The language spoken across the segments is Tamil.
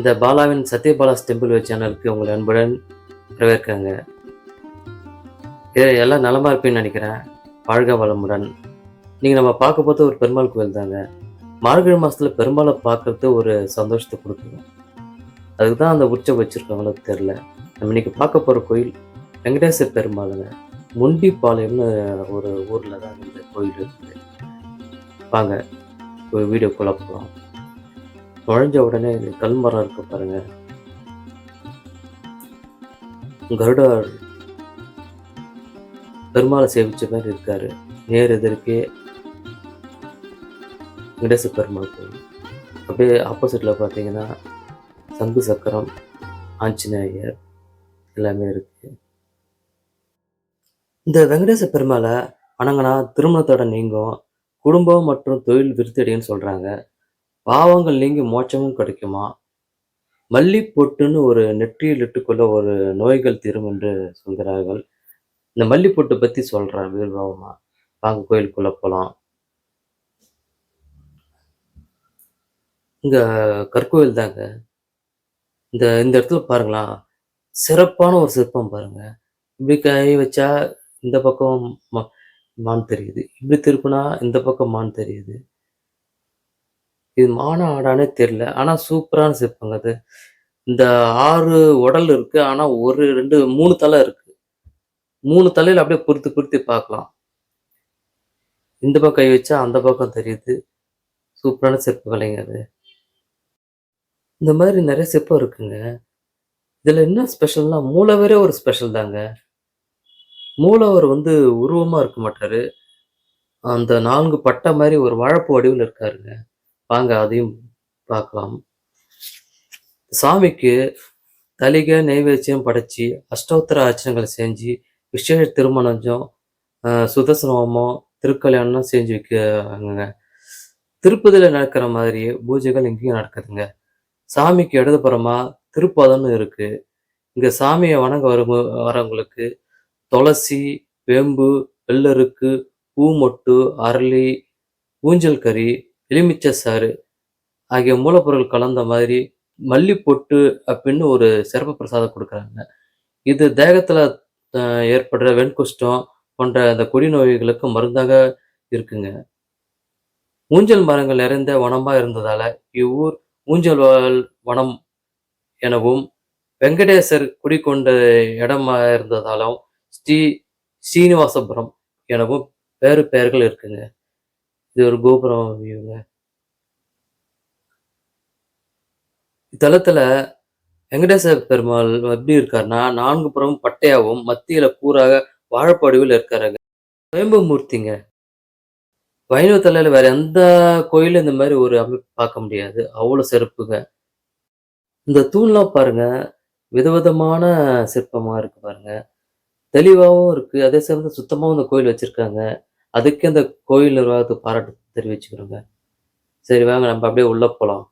இந்த பாலாவின் சத்யபாலாஸ் டெம்பிள் வே சேனலுக்கு உங்களை அன்புடன் வரவேற்கிறேங்க எல்லாம் நலமா இருப்பேன்னு நினைக்கிறேன். வாழ்க வளமுடன். நீங்கள் நம்ம பார்க்க போகிறது ஒரு பெருமாள் கோயில் தாங்க. மார்கழி மாதத்தில் பெருமாளை பார்க்கறது ஒரு சந்தோஷத்தை கொடுக்குங்க. அதுக்கு தான் அந்த உற்சவம் வச்சுருக்காங்களோ தெரில நம்ம இன்னைக்கு பார்க்க போகிற கோயில் வெங்கடேச பெருமாளுங்க. முண்டிப்பாளையம்னு ஒரு ஊரில் தான் இந்த கோயில் இருக்குது. வாங்க ஒரு வீடியோக்குள்ளே போகலாம் குழஞ்ச உடனே இந்த கல்மரம் இருக்கு பாருங்க. கருடர் பெருமாளை சேவிச்ச மாதிரி இருக்காரு. நேர் எதிர்க்கே இடசு பெருமாள் கோயில். அப்படியே ஆப்போசிட்டில் பார்த்தீங்கன்னா சங்கு சக்கரம் ஆஞ்சநேயர் எல்லாமே இருக்கு. இந்த வெங்கடேச பெருமாளை வணங்கினா திருமணத்தோட நீங்கும் குடும்பம் மற்றும் தொழில் விருத்தடின்னு சொல்றாங்க. பாவங்கள் நீங்கி மோட்சமும் கிடைக்குமா? மல்லிப்பொட்டுன்னு ஒரு நெற்றியில் இட்டுக்கொள்ள ஒரு நோய்கள் தீரும் என்று சொல்கிறார்கள். இந்த மல்லிப்பொட்டு பற்றி சொல்றார் வீர்பாவமா வாங்க கோயிலுக்குள்ள போகலாம் இங்கே கற்கோயில் தாங்க. இந்த இந்த இடத்துல பாருங்களா. சிறப்பான ஒரு சிற்பம் பாருங்க. இப்படி கை வச்சா இந்த பக்கம் மான் தெரியுது. இப்படி திருப்பினா இந்த பக்கம் மான் தெரியுது. இது மானா ஆடானே தெரில ஆனால் சூப்பரான சிற்பங்க அது. இந்த ஆறு உடல் இருக்கு. ஆனால் ஒரு ரெண்டு மூணு தலை இருக்கு. மூணு தலையில் அப்படியே பொறுத்து பொறுத்து பார்க்கலாம். இந்த பக்கம் கை வச்சா அந்த பக்கம் தெரியுது. சூப்பரான சிற்ப கலைங்க அது. இந்த மாதிரி நிறைய சிற்பம் இருக்குங்க. இதில் என்ன ஸ்பெஷல்னா மூலவரே ஒரு ஸ்பெஷல் தாங்க. மூலவர் வந்து உருவமாக இருக்க மாட்டார். அந்த நான்கு பட்டை மாதிரி ஒரு வாழைப்பு வடிவில் இருக்காருங்க. வாங்க அதையும் பார்க்கலாம். சாமிக்கு தலிகை நைவேத்தியம் படைச்சி அஷ்டோத்தர ஆச்சனங்கள் செஞ்சு விசேஷ திருமணம் ஆஹ் திருக்கல்யாணம் செஞ்சு வைக்கிறாங்க திருப்பதியில் நடக்கிற மாதிரி பூஜைகள் இங்கேயும் நடக்குதுங்க. சாமிக்கு இடதுபுறமா திருப்பதம்னு இருக்கு. இங்க சாமியை வணங்க வரும் வரவங்களுக்கு துளசி வேம்பு வெள்ளருக்கு பூமொட்டு அரளி ஊஞ்சல் கறி எலுமிச்சை சாறு ஆகிய மூலப்பொருள் கலந்த மாதிரி மல்லிப்பொட்டு அப்படின்னு ஒரு சிறப்பு பிரசாதம் கொடுக்குறாங்க. இது தேகத்தில் ஏற்படுற வெண்குஷ்டம் போன்ற அந்த கொடி நோய்களுக்கு மருந்தாக இருக்குங்க. ஊஞ்சல் மரங்கள் நிறைந்த வனமாக இருந்ததால் இவ்வூர் ஊஞ்சல் வனம் எனவும் வெங்கடேசர் குடிக்கொண்ட இடமா இருந்ததாலும் ஸ்ரீ ஸ்ரீனிவாசபுரம் எனவும் வேறு பெயர்கள் இருக்குங்க. இது ஒரு கோபுரம் வியூங்க இத்தலத்தில் வெங்கடேச பெருமாள் எப்படி இருக்காருன்னா நான்கு புறமும் பட்டையாவும் மத்தியில கூறாக வாழப்படிவில் இருக்காருங்க சுயம்புமூர்த்திங்க வைணவ தலையில வேற எந்த கோயிலும் இந்த மாதிரி ஒரு அமைப்பு பார்க்க முடியாது. அவ்வளவு சிறப்புங்க இந்த தூண்லாம் பாருங்க விதவிதமான சிற்பமா இருக்கு பாருங்க. தெளிவாகவும் இருக்கு அதே சமயத்தில் சுத்தமாவும் இந்த கோயில் வச்சிருக்காங்க. அதுக்கு அந்த கோயில் நிர்வாகத்துக்கு பாராட்டு தெரிவிச்சுக்கிறோங்க. சரி வாங்க நம்ம அப்படியே உள்ளே போகலாம்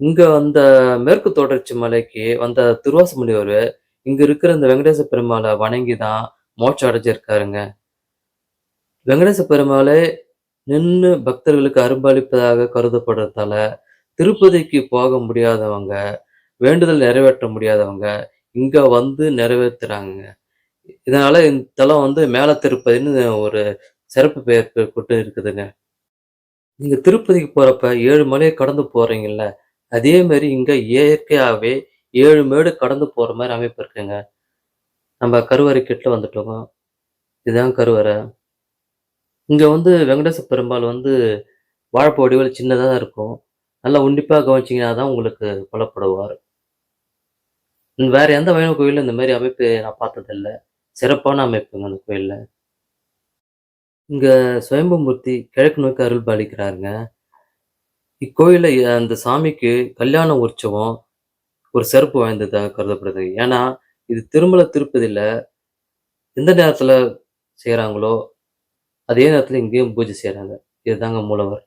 இங்கே வந்த மேற்கு தொடர்ச்சி மலைக்கு வந்த திருவாச முனிவர் இங்கே இருக்கிற இந்த வெங்கடேச பெருமாளை வணங்கி தான் மோட்சம் அடைஞ்சிருக்காருங்க. வெங்கடேச பெருமாளை நின்று பக்தர்களுக்கு அரும்பளிப்பதாக கருதப்படுறதால திருப்பதிக்கு போக முடியாதவங்க வேண்டுதல் நிறைவேற்ற முடியாதவங்க இங்கே வந்து நிறைவேற்றுறாங்க இதனால இந்த தலம் வந்து மேல திருப்பதின்னு ஒரு சிறப்பு பெயர் கொண்டு இருக்குதுங்க நீங்க திருப்பதிக்கு போறப்ப ஏழு மலையை கடந்து போறீங்கல்ல அதே மாதிரி இங்க இயற்கையாகவே ஏழு மேடு கடந்து போற மாதிரி அமைப்பு இருக்குங்க. நம்ம கருவறை கிட்ட வந்துட்டோம். இதுதான் கருவறை. இங்க வந்து வெங்கடேச பெருமாள் வந்து வாழைப்பூ வடிவில் சின்னதாக தான் இருக்கும். நல்லா உன்னிப்பாக கவனிச்சிங்கன்னா தான் உங்களுக்கு புலப்படுவார். வேற எந்த வைணவ கோயிலும் இந்த மாதிரி அமைப்பு நான் பார்த்ததில்ல. சிறப்பான அமைப்புங்க அந்த கோயிலில் இங்கே சுயம்பமூர்த்தி கிழக்கு நோக்கி அருள் பாலிக்கிறாருங்க. இக்கோயிலில் அந்த சாமிக்கு கல்யாண உற்சவம் ஒரு சிறப்பு வாய்ந்ததாக கருதப்படுது. ஏன்னா, இது திருமல திருப்பதியில் எந்த நேரத்தில் செய்கிறாங்களோ அதே நேரத்தில் இங்கேயும் பூஜை செய்கிறாங்க இதுதாங்க மூலவர்.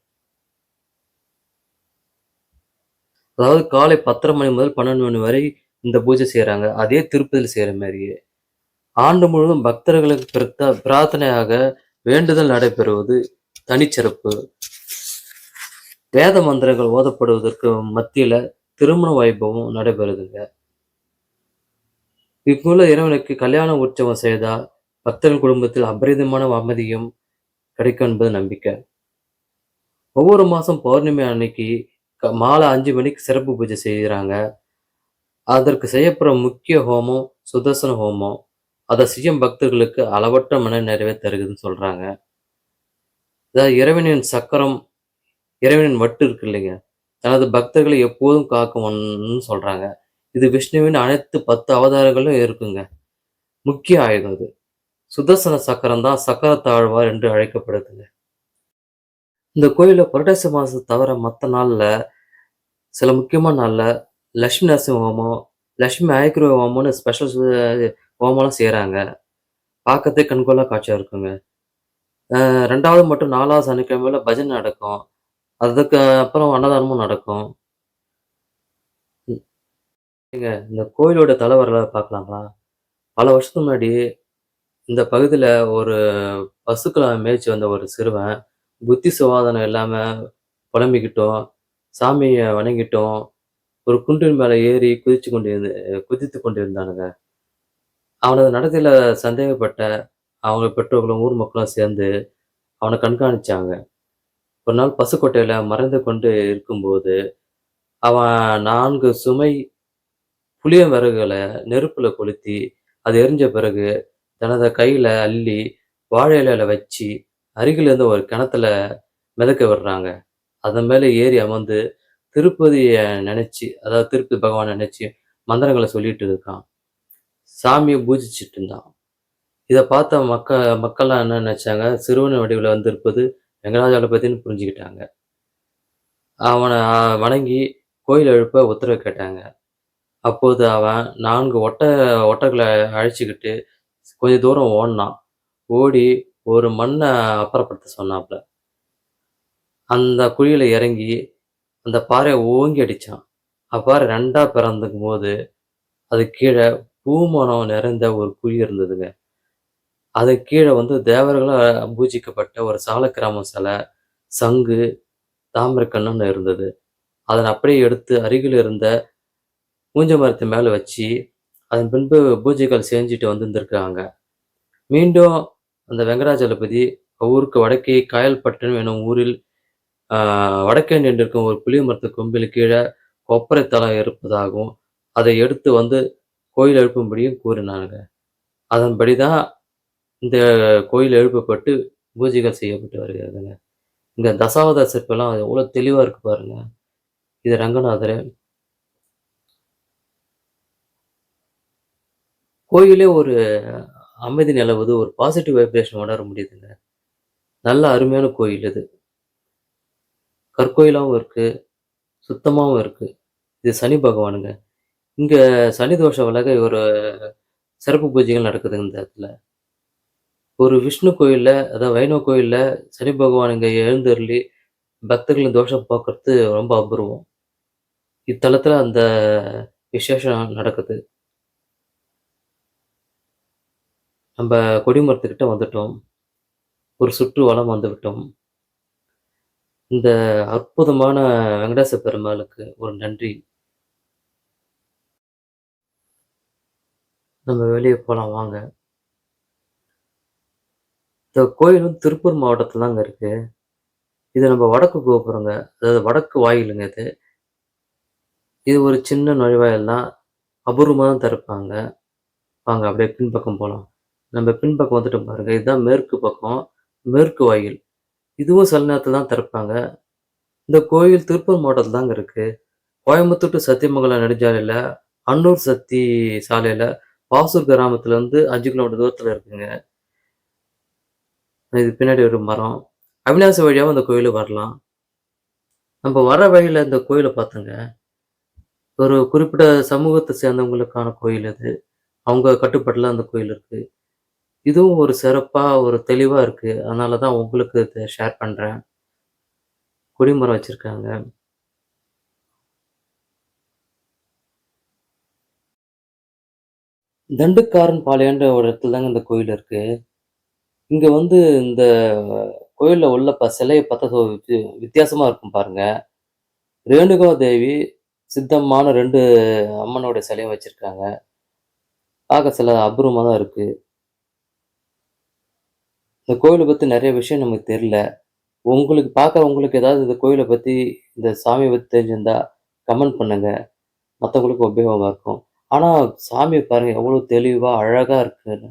அதாவது காலை பத்தரை மணி முதல் 12 மணி வரை இந்த பூஜை செய்கிறாங்க அதே திருப்பதியில் செய்கிற மாதிரியே ஆண்டு முழுவதும் பக்தர்களுக்கு பிரித்த பிரார்த்தனையாக வேண்டுதல் நடைபெறுவது தனிச்சிறப்பு. வேத மந்திரங்கள் ஓதப்படுவதற்கு மத்தியில திருமண வைபவம் நடைபெறுதுங்க. இங்குள்ள இறைவனுக்கு கல்யாண உற்சவம் செய்தால் பக்தர்கள் குடும்பத்தில் அபரிதமான அமைதியும் கிடைக்கும் என்பது நம்பிக்கை. ஒவ்வொரு மாசம் பௌர்ணமி அன்னைக்கு க மாலை அஞ்சு மணிக்கு சிறப்பு பூஜை செய்கிறாங்க அதற்கு செய்யப்படுற முக்கிய ஹோமம் சுதர்சன ஹோமம். அதை செய்யும் பக்தர்களுக்கு அளவற்ற மன நிறைவை தருகுதுன்னு சொல்றாங்க. அதாவது இறைவனின் சக்கரம், இறைவனின் வட்டு இருக்கு இல்லைங்க, தனது பக்தர்களை எப்போதும் காக்கும்னு சொல்கிறாங்க சொல்றாங்க. இது விஷ்ணுவின் அனைத்து 10 அவதாரங்களும் இருக்குங்க. முக்கிய ஆயுதம் இது. சுதர்சன சக்கரம் தான் சக்கரத்தாழ்வார் என்று அழைக்கப்படுதுங்க. இந்த கோயில்ல புரட்டாசி மாதத்தை தவிர மற்ற நாள்ல, சில முக்கியமான நாளில் லட்சுமி நரசிம்ம ஹோமம், லட்சுமி ஹயக்ரீவ ஹோமம்னு ஸ்பெஷல் ஹோமம்லாம் செய்கிறாங்க பார்க்கறதே கண்கொள்ளா காட்சியாக இருக்குங்க. அ 2வது மற்றும் 4வது சனிக்கிழமையில பஜனை நடக்கும். அதுக்கு அப்புறம் அன்னதானமும் நடக்கும். ம். ஏங்க இந்த கோயிலோட தலைவரில் பார்க்கலாங்களா? பல வருஷத்துக்கு முன்னாடி இந்த பகுதியில் ஒரு பசுக்களை மேய்ச்சி வந்த ஒரு சிறுவன், புத்தி சுவாதனம் இல்லாமல் புலம்பிக்கிட்டோம் சாமியை வணங்கிட்டும், ஒரு குன்றின் மேலே ஏறி குதிச்சு கொண்டு குதித்து கொண்டு கொண்டிருந்தானுங்க. அவனது நடத்தையில சந்தேகப்பட்ட அவங்க பெற்றோர்களும், ஊர் மக்களும் சேர்ந்து அவனை கண்காணிச்சாங்க. ஒரு நாள் பசுக்கோட்டையில் மறைந்து கொண்டு இருக்கும்போது, அவன் நான்கு சுமை புளிய விறகுகளை நெருப்புல கொளுத்தி, அது எரிஞ்ச பிறகு தனது கையில அள்ளி வாழை இலையில வச்சு, அருகிலேருந்து ஒரு கிணத்துல மிதக்க விடுறாங்க. அதன் மேலே ஏறி அமர்ந்து திருப்பதியை நினச்சி அதாவது திருப்பதி பகவான் நினச்சி மந்திரங்களை சொல்லிட்டு இருக்கான். சாமியை பூஜிச்சுட்டு இருந்தான். இதை பார்த்த மக்க மக்கள்லாம் என்ன நினச்சாங்க சிறுவன் வடிவில் வந்திருப்பது வெங்கடாஜலபதின்னு புரிஞ்சுக்கிட்டாங்க. அவனை வணங்கி கோயில் எழுப்ப உத்தரவு கேட்டாங்க. அப்போது அவன் நான்கு ஒட்ட ஒட்டகள அழைச்சிக்கிட்டு கொஞ்ச தூரம் ஓடினான் ஓடி ஒரு மண்ணை அப்புறப்படுத்த சொன்னாப்புல அந்த குழியில் இறங்கி, அந்த பாறையை ஓங்கி அடிச்சான். அப்பாறை ரெண்டாக பிறந்துக்கும் போது அது கீழே பூமணம் நிறைந்த ஒரு குழி இருந்ததுங்க. அது கீழே வந்து தேவர்களால் பூஜிக்கப்பட்ட ஒரு சாலக்கிராம சிலை, சங்கு, தாமிரக்கண்ணுன்னு இருந்தது. அதன் அப்படியே எடுத்து அருகில் இருந்த மூஞ்ச மரத்து மேலே வச்சு, அதன் பின்பு பூஜைகள் செஞ்சுட்டு வந்திருந்திருக்காங்க. மீண்டும் அந்த வெங்கடாஜலபதி ஊருக்கு வடக்கே காயல்பட்டினம் எனும் ஊரில் வடக்கே நின்றிருக்கும் ஒரு புளிய மரத்து கொம்பில் கீழே கொப்பரை தளம் இருப்பதாகவும், அதை எடுத்து வந்து கோயில் எழுப்பும்படியும் கூறினாங்க. அதன்படி தான் இந்த கோயில் எழுப்பப்பட்டு பூஜைகள் செய்யப்பட்டு வருகிறதுங்க. இந்த தசாவதார சிற்பெல்லாம் எவ்வளோ தெளிவாக இருக்கு பாருங்க. இது ரங்கநாதர் கோயிலே ஒரு அமைதி நிலவுது. ஒரு பாசிட்டிவ் வைப்ரேஷன் உணர முடியுதுங்க. நல்ல அருமையான கோயில் இது. கற்கோயிலாகவும் இருக்குது சுத்தமாகவும் இருக்குது இது சனி பகவானுங்க. இங்கே சனி தோஷம் விலக ஒரு சிறப்பு பூஜைகள் நடக்குது இந்த இடத்துல. ஒரு விஷ்ணு கோயிலில் அதாவது வைணவ கோயிலில் சனி பகவான் இங்கே எழுந்தருளி பக்தர்களின் தோஷம் பார்க்கறது ரொம்ப அபூர்வம். இத்தலத்தில் அந்த விசேஷம் நடக்குது. நம்ம கொடிமரத்துக்கிட்ட வந்துட்டோம். ஒரு சுற்று வளம் வந்துவிட்டோம். இந்த அற்புதமான வெங்கடேச பெருமாளுக்கு ஒரு நன்றி. நம்ம வெளியே போகலாம் வாங்க. இந்த கோயிலும் திருப்பூர் மாவட்டத்தில் தாங்க இருக்கு. இது நம்ம வடக்கு கோபுரங்க. அதாவது வடக்கு வாயிலுங்க இது. இது ஒரு சின்ன நுழைவாயில் தான். அபூர்வமாக தான் திறப்பாங்க. வாங்க அப்படியே பின்பக்கம் போகலாம் நம்ம பின்பக்கம் வந்துட்டு பாருங்கள் இதுதான் மேற்கு பக்கம். மேற்கு வாயில். இதுவும் சில நேரத்தில் தான் திறப்பாங்க. இந்த கோயில் திருப்பூர் மாவட்டத்தில் தாங்க இருக்கு. கோயம்புத்தூர் சத்தியமங்கலம் நெடுஞ்சாலையில் அன்னூர் சத்தி சாலையில் பாசூர் கிராமத்தில் இருந்து அஞ்சு கிலோமீட்டர் தூரத்தில் இருக்குங்க. இது பின்னாடி ஒரு மரம். அவிநாசி வழியாகவும் அந்த கோயிலுக்கு வரலாம். நம்ம வர வழியில் இந்த கோயிலை பார்த்தோங்க. ஒரு குறிப்பிட்ட சமூகத்தை சேர்ந்தவங்களுக்கான கோயில் இது. அவங்க கட்டுப்பாட்டில் அந்த கோயில் இருக்குது இதுவும் ஒரு சிறப்பாக ஒரு தெளிவாக இருக்குது அதனால தான் உங்களுக்கு இதை ஷேர் பண்ணுறேன் கொடிமரம் வச்சுருக்காங்க தண்டுக்காரன் பாளையன்ற ஒரு இடத்துல தாங்க இந்த கோயில் இருக்கு. இங்க வந்து இந்த கோயில்ல உள்ள ப சிலையை பார்த்தா சொ வித்தியாசமா இருக்கும் பாருங்க. ரேணுகா தேவி, சித்தம்மான ரெண்டு அம்மனோட சிலையும் வச்சிருக்காங்க. பார்க்க சில அபூர்வமாக தான் இருக்கு. இந்த கோயிலை பற்றி நிறைய விஷயம் நமக்கு தெரியல. உங்களுக்கு பார்க்குற உங்களுக்கு ஏதாவது இந்த கோயிலை பற்றி இந்த சாமியை பற்றி தெரிஞ்சிருந்தா கமெண்ட் பண்ணுங்கள் மற்றவங்களுக்கு உபயோகமாக இருக்கும். ஆனால் சாமியை பாருங்க எவ்வளோ தெளிவாக அழகாக இருக்குன்னு.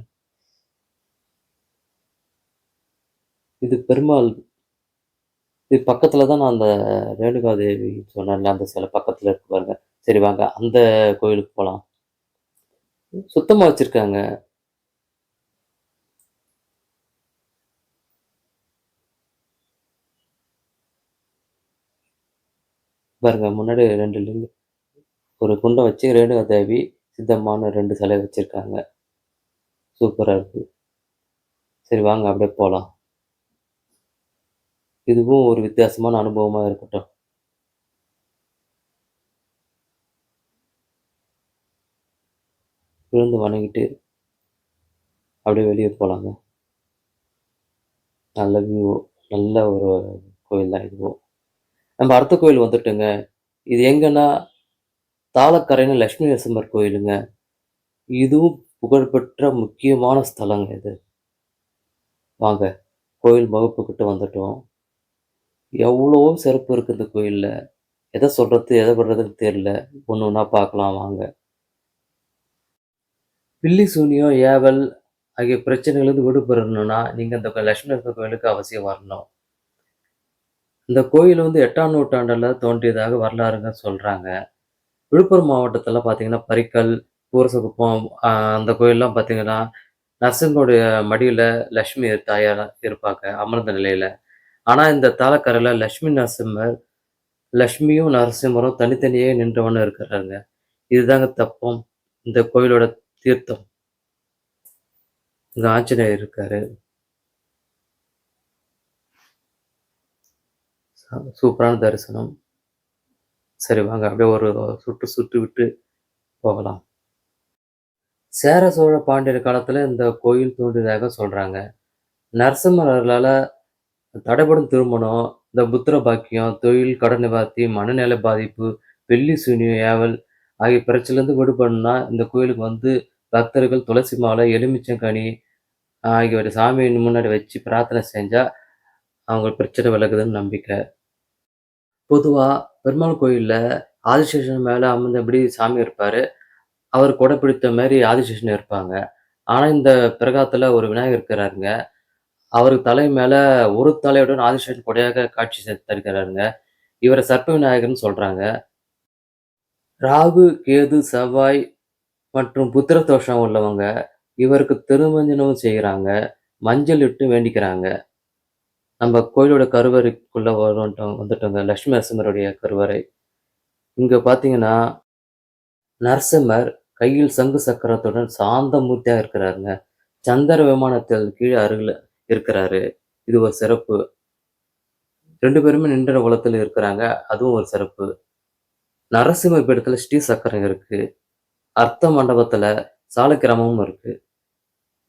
இது பெருமாள். இது பக்கத்தில் தான் நான் அந்த ரேணுகா தேவி சொன்னேன்ல, அந்த சிலை பக்கத்தில் இருக்கு பாருங்க. சரி வாங்க அந்த கோயிலுக்கு போகலாம் சுத்தமாக வச்சுருக்காங்க பாருங்க முன்னாடி ரெண்டு லிங்கம். ஒரு குண்டம் வச்சு ரேணுகா தேவி, சித்தம்மான்னு ரெண்டு சிலை வச்சிருக்காங்க. சூப்பராக இருக்கு. சரி வாங்க அப்படியே போகலாம் இதுவும் ஒரு வித்தியாசமான அனுபவமாக இருக்கட்டும். விழுந்து வணங்கிட்டு அப்படியே வெளியே போகலாங்க நல்ல வியூ. நல்ல ஒரு கோயில் தான் இதுவும். நம்ம அடுத்த கோயில் வந்துட்டுங்க இது எங்கன்னா, தாளக்கரைன்னு லக்ஷ்மி நரசிம்மர் கோயிலுங்க. இதுவும் புகழ்பெற்ற முக்கியமான ஸ்தலங்க இது. வாங்க கோயில் வகுப்புக்கிட்ட வந்துட்டோம். எவ்வளோ சிறப்பு இருக்கு இந்த கோயில்ல. எதை சொல்கிறது எதை பண்ணுறதுன்னு தெரில ஒன்று ஒன்றா பார்க்கலாம் வாங்க. பில்லி சூனியம், ஏவல் ஆகிய பிரச்சனைகளுக்கு விடுபெறணும்னா, நீங்கள் இந்த லட்சுமி நரசிம்மர் கோயிலுக்கு அவசியம் வரணும். இந்த கோயில் வந்து எட்டாம் நூற்றாண்டில் தோன்றியதாக வரலாறுங்க சொல்கிறாங்க விழுப்புரம் மாவட்டத்தில் பார்த்தீங்கன்னா, பரிக்கல், பூரசகுப்பம் அந்த கோயில்லாம் பார்த்தீங்கன்னா, நரசிம்மருடைய மடியில் லக்ஷ்மி தாயார் இருப்பாங்க, அமர்ந்த நிலையில் ஆனால் இந்த தாளக்கரையில் லக்ஷ்மி நரசிம்மர், லக்ஷ்மியும் நரசிம்மரும் தனித்தனியே நின்றவண்ணம் இருக்கிறாங்க. இதுதாங்க தப்பம். இந்த கோயிலோட தீர்த்தம். இந்த ஆஞ்சநேயர் இருக்காரு. சூப்பரான தரிசனம். சரி வாங்க அப்படியே ஒரு சுற்று சுட்டு விட்டு போகலாம். சேர, சோழ, பாண்டியர் காலத்தில் இந்த கோயில் தோன்றியதாக சொல்கிறாங்க நரசிம்மர்களால் தடைபடும் திருமணம், இந்த புத்திர பாக்கியம், தொழில், கடன் நிவர்த்தி, மனநல பாதிப்பு, வெள்ளி சூனியம், ஏவல் ஆகிய பிரச்சனைலேருந்து விடுபடணும்னா, இந்த கோயிலுக்கு வந்து பக்தர்கள் துளசி மாலை, எலுமிச்சங்கனி ஆகியவற்றை சாமியின் முன்னாடி வச்சு பிரார்த்தனை செஞ்சால் அவங்க பிரச்சனை விலகுதுன்னு நம்பிக்கை. பொதுவாக பெருமாள் கோயிலில் ஆதிசேஷன் மேலே அமர்ந்தபடி சாமி இருப்பார் அவர் கொடை பிடித்த மாதிரி ஆதிசேஷன் இருப்பாங்க. ஆனால் இந்த பிரகாத்தில் ஒரு விநாயகர் இருக்கிறாருங்க. அவருக்கு தலை மேலே ஒரு தலையுடன் ஆதிசேஷன் கொடையாக காட்சி தருகிறாருங்க. இவரை சர்ப்ப விநாயகர்னு சொல்கிறாங்க ராகு, கேது, செவ்வாய் மற்றும் புத்திர தோஷம் உள்ளவங்க இவருக்கு திருமஞ்சனமும் செய்கிறாங்க மஞ்சள் இட்டு வேண்டிக்கிறாங்க. நம்ம கோயிலோட கருவறைக்குள்ளே வரோன்ட்டோம் வந்துட்டோங்க. லக்ஷ்மி நரசிம்மருடைய கருவறை. இங்கே பார்த்தீங்கன்னா, நரசிம்மர் கையில் சங்கு சக்கரத்துடன் சாந்த மூர்த்தியாக இருக்கிறாருங்க. சந்திர விமானத்தில் கீழே அருகில் இருக்கிறாரு. இது ஒரு சிறப்பு. ரெண்டு பேருமே நின்ற குளத்தில் இருக்கிறாங்க. அதுவும் ஒரு சிறப்பு. நரசிம்ம பீடத்தில் ஸ்ரீ சக்கரம் இருக்குது அர்த்த மண்டபத்தில் சாலக்கிராமமும் இருக்குது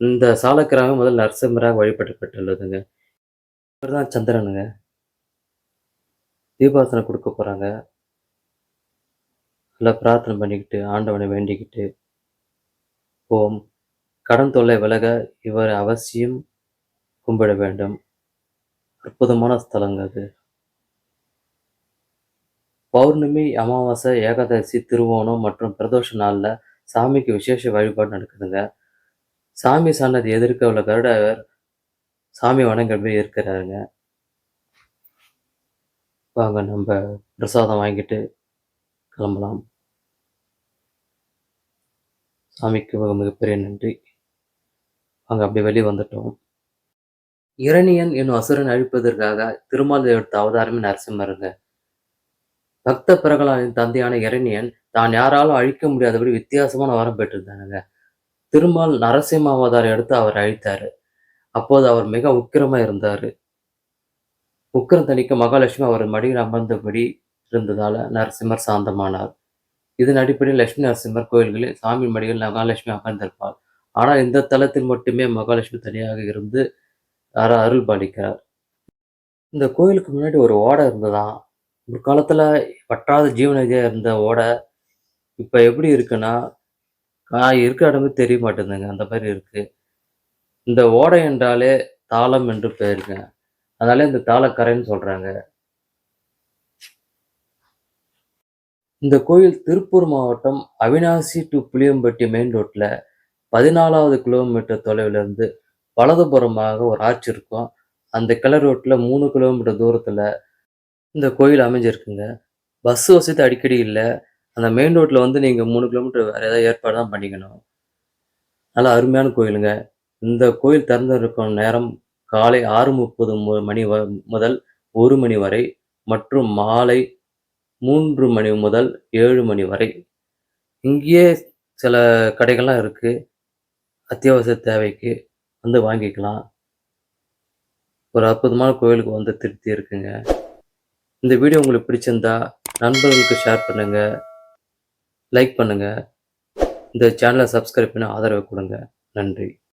இந்த சாலக்கிராமம் முதல் நரசிம்மராக வழிபடப்பட்டுள்ளதுங்க. இவர் தான் சந்திரனுங்க. தீபாசனம் கொடுக்க போறாங்க. நல்லா பிரார்த்தனை பண்ணிக்கிட்டு, ஆண்டவனை வேண்டிக்கிட்டு, ஓம் கடன் தொல்லை விலக இவரை அவசியம் கும்பிட வேண்டும். அற்புதமான ஸ்தலங்க அது. பௌர்ணமி, அமாவாசை, ஏகாதசி, திருவோணம் மற்றும் பிரதோஷ நாள்ல சாமிக்கு விசேஷ வழிபாடு நடக்குதுங்க. சாமி சன்னதி எதிர்க்க உள்ள கருடாவர் சாமி வணங்கிட்டு இருக்கிறாருங்க. வாங்க நம்ம பிரசாதம் வாங்கிட்டு கிளம்பலாம். சாமிக்கு மிகப்பெரிய நன்றி. வாங்க அப்படியே வெளியே வந்துட்டோம். இரணியன் என்னும் அசுரன் அழிப்பதற்காக திருமால் எடுத்த அவதாரமே நரசிம்மருங்க. பக்த பிரகலாவின் தந்தையான இரணியன் தான் யாராலும் அழிக்க முடியாதபடி வித்தியாசமான வரம் பெற்றிருந்தானுங்க. திருமால் நரசிம்ம அவதாரம் எடுத்து அவர் அழித்தாரு. அப்போது அவர் மிக உக்கிரமாக இருந்தார் உக்கிரம் தணிக்க மகாலட்சுமி அவர் மடியில் அமர்ந்தபடி இருந்ததால் நரசிம்மர் சாந்தமானார். இதன் அடிப்படையில் லட்சுமி நரசிம்மர் கோயில்களில் சாமி மடியில் மகாலட்சுமி அமர்ந்திருப்பார் ஆனால் இந்த தலத்தில் மட்டுமே மகாலட்சுமி தனியாக இருந்து அர அருள் பாலிக்கிறார். இந்த கோயிலுக்கு முன்னாடி ஒரு ஓடை இருந்ததான் ஒரு காலத்தில் பற்றாத ஜீவநதியாக இருந்த ஓடை, இப்போ எப்படி இருக்குன்னா, நான் இருக்கிற இடமே தெரிய மாட்டேங்குதுங்க. அந்த மாதிரி இருக்குது இந்த ஓடை என்றாலே தாளம் என்று பெயருங்க. அதனால இந்த தாளக்கரைன்னு சொல்றாங்க. இந்த கோயில் திருப்பூர் மாவட்டம் அவிநாசி டு புளியம்பட்டி மெயின் ரோட்ல 14வது கிலோமீட்டர் தொலைவில் இருந்து வலதுபுறமாக ஒரு ஆர்ச் இருக்கும். அந்த கிளை ரோட்ல மூணு கிலோமீட்டர் தூரத்துல இந்த கோயில் அமைஞ்சிருக்குங்க. பஸ் வசதி அடிக்கடி இல்லை அந்த மெயின் ரோட்ல வந்து நீங்க மூணு கிலோமீட்டர் வேற ஏதாவது ஏற்பாடு தான் பண்ணிக்கணும். நல்லா அருமையான கோயிலுங்க. இந்த கோயில் திறந்திருக்கும் நேரம் காலை ஆறு முப்பது மணி வ முதல் ஒரு மணி வரை மற்றும் மாலை மூன்று மணி முதல் ஏழு மணி வரை. இங்கேயே சில கடைகள்லாம் இருக்குது அத்தியாவசிய தேவைக்கு வந்து வாங்கிக்கலாம். ஒரு அற்புதமான கோயிலுக்கு வந்து திருப்தி இருக்குங்க. இந்த வீடியோ உங்களுக்கு பிடிச்சிருந்தா நண்பர்களுக்கு ஷேர் பண்ணுங்கள் லைக் பண்ணுங்கள் இந்த சேனலை சப்ஸ்கிரைப் பண்ணி ஆதரவு கொடுங்க நன்றி.